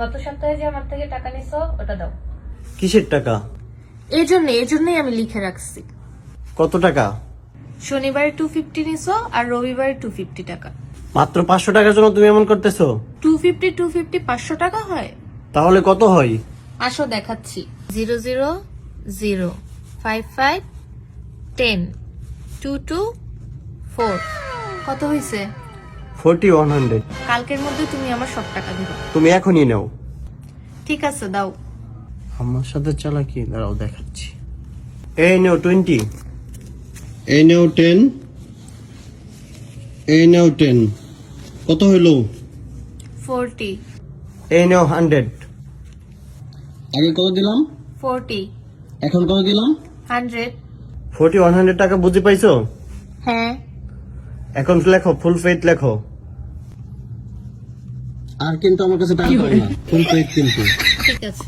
গত সপ্তাহে যে আমার থেকে টাকা নিছো ওটা দাও। কিসের টাকা? এই জন্য এই জন্যই আমি লিখে রাখছি। কত টাকা? শনিবারে টু ফিফটি নিছো আর রবিবারে টু ফিফটি টাকা। মাত্র পাঁচশো টাকার জন্য তুমি এমন করতেছো? টু ফিফটি টু ফিফটি পাঁচশো টাকা হয়। তাহলে কত হয়? আসো দেখাচ্ছি। Zero zero zero five five ten two two four কত হয়েছে ফোরটি ওয়ান হান্ড্রেড। কালকের মধ্যে তুমি আমার সব টাকা দিবা। তুমি এখনই নাও। ঠিক আছে দাও। আমার সাথে চালাকি দাঁড়াও দেখাচ্ছি। এই নেও টোয়েন্টি। এই নেও টেন। এই নেও টেন। কত হইল? ফোরটি। এই নেও হান্ড্রেড। আগে কত দিলাম? ফোরটি। এখন কত দিলাম? হান্ড্রেড। ফোরটি ওয়ান হান্ড্রেড টাকা বুঝে পাইছো? হ্যাঁ। এখন লেখো ফুল ফেথ লেখো। আর কিন্তু আমার কাছে টাকা পাবে না। ফুল ফেথ কিন্তু। ঠিক আছে।